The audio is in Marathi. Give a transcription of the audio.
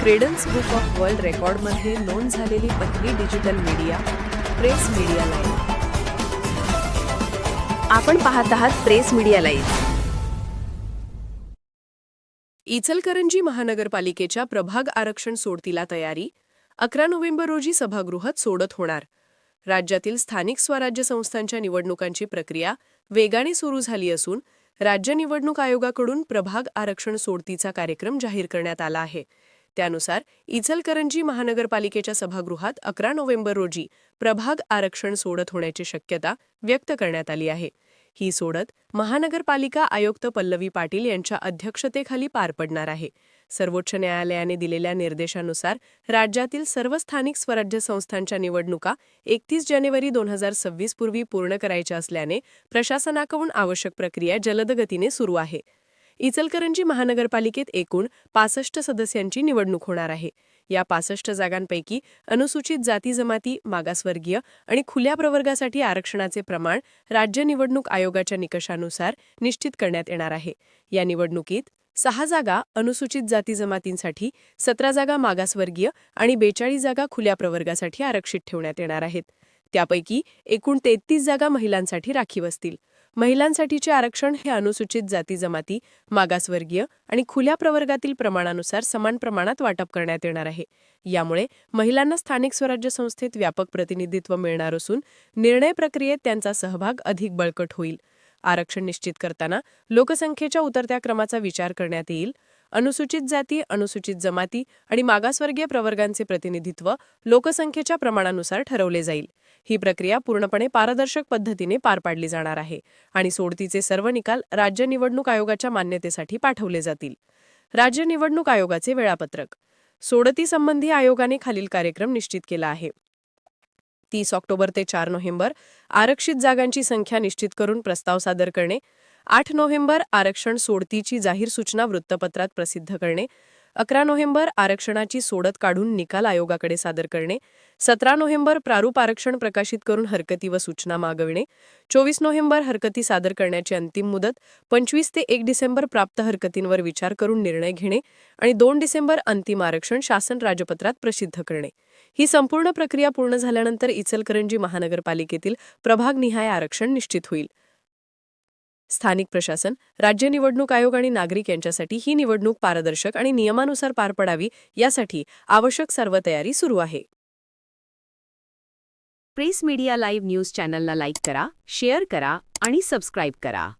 क्रेडन्स बुक ऑफ वर्ल्ड रेकॉर्डमध्ये नोंद झालेली पहिली digital media press media live आपण पाहत आहात प्रेस मीडिया लाईव्ह इचलकरंजी महानगरपालिकेच्या प्रभाग आरक्षण सोडतीला तयारी अकरा नोव्हेंबर रोजी सभागृहात सोडत होणार. राज्यातील स्थानिक स्वराज्य संस्थांच्या निवडणुकांची प्रक्रिया वेगाने सुरू झाली असून राज्य निवडणूक आयोगाकडून प्रभाग आरक्षण सोडतीचा कार्यक्रम जाहीर करण्यात आला आहे. त्यानुसार इचलकरंजी महानगरपालिकेच्या सभागृहात अकरा नोव्हेंबर रोजी प्रभाग आरक्षण सोडत होण्याची शक्यता व्यक्त करण्यात आली आहे. ही सोडत महानगरपालिका आयुक्त पल्लवी पाटील यांच्या अध्यक्षतेखाली पार पडणार आहे. सर्वोच्च न्यायालयाने दिलेल्या निर्देशानुसार राज्यातील सर्व स्थानिक स्वराज्य संस्थांच्या निवडणुका एकतीस जानेवारी दोन हजार सव्वीस पूर्वी पूर्ण करायच्या असल्याने प्रशासनाकडून आवश्यक प्रक्रिया जलदगतीने सुरू आहे. इचलकरंजी महानगरपालिकेत एकूण पासष्ट सदस्यांची निवडणूक होणार आहे. या पासष्ट जागांपैकी अनुसूचित जाती जमाती मागासवर्गीय आणि खुल्या प्रवर्गासाठी आरक्षणाचे प्रमाण राज्य निवडणूक आयोगाच्या निकषानुसार निश्चित करण्यात येणार आहे. या निवडणुकीत सहा जागा अनुसूचित जाती जमातींसाठी सतरा जागा मागासवर्गीय आणि बेचाळीस जागा खुल्या प्रवर्गासाठी आरक्षित ठेवण्यात येणार आहेत. त्यापैकी एकूण तेहतीस जागा महिलांसाठी राखीव असतील. महिलांसाठीचे आरक्षण हे अनुसूचित जाती जमाती मागासवर्गीय आणि खुल्या प्रवर्गातील प्रमाणानुसार समान प्रमाणात वाटप करण्यात येणार आहे. यामुळे महिलांना स्थानिक स्वराज्य संस्थेत व्यापक प्रतिनिधित्व मिळणार असून निर्णय प्रक्रियेत त्यांचा सहभाग अधिक बळकट होईल. आरक्षण निश्चित करताना लोकसंख्येच्या उतरत्या क्रमाचा विचार करण्यात येईल. अनुसूचित जाती अनुसूचित जमाती आणि मागासवर्गीय प्रवर्गांचे प्रतिनिधित्व लोकसंख्येच्या प्रमाणानुसार ठरवले जाईल. ही प्रक्रिया पूर्णपणे पारदर्शक पद्धतीने पार पाडली जाणार आहे आणि सोडतीचे सर्व निकाल राज्य निवडणूक आयोगाच्या मान्यतेसाठी पाठवले जातील. राज्य निवडणूक आयोगाचे वेळापत्रक. सोडतीसंबंधी आयोगाने खालील कार्यक्रम निश्चित केला आहे. तीस ऑक्टोबर ते चार नोव्हेंबर आरक्षित जागांची संख्या निश्चित करून प्रस्ताव सादर करणे. आठ नोव्हेंबर आरक्षण सोडतीची जाहीर सूचना वृत्तपत्रात प्रसिद्ध करणे. अकरा नोव्हेंबर आरक्षणाची सोडत काढून निकाल आयोगाकडे सादर करणे सतरा नोव्हेंबर प्रारूप आरक्षण प्रकाशित करून हरकती व सूचना मागविणे चोवीस नोव्हेंबर हरकती सादर करण्याची अंतिम मुदत पंचवीस ते एक डिसेंबर प्राप्त हरकतींवर विचार करून निर्णय घेणे आणि दोन डिसेंबर अंतिम आरक्षण शासन राजपत्रात प्रसिद्ध करणे. ही संपूर्ण प्रक्रिया पूर्ण झाल्यानंतर इचलकरंजी महानगरपालिकेतील प्रभागनिहाय आरक्षण निश्चित होईल. स्थानिक प्रशासन राज्य निवडणूक आयोग आणि नागरिक यांच्यासाठी ही निवडणूक पारदर्शक आणि नियमानुसार पार पडावी यासाठी आवश्यक सर्व तयारी सुरू आहे. प्रेस मीडिया लाईव्ह न्यूज चॅनलला लाईक करा शेअर करा आणि सबस्क्राईब करा.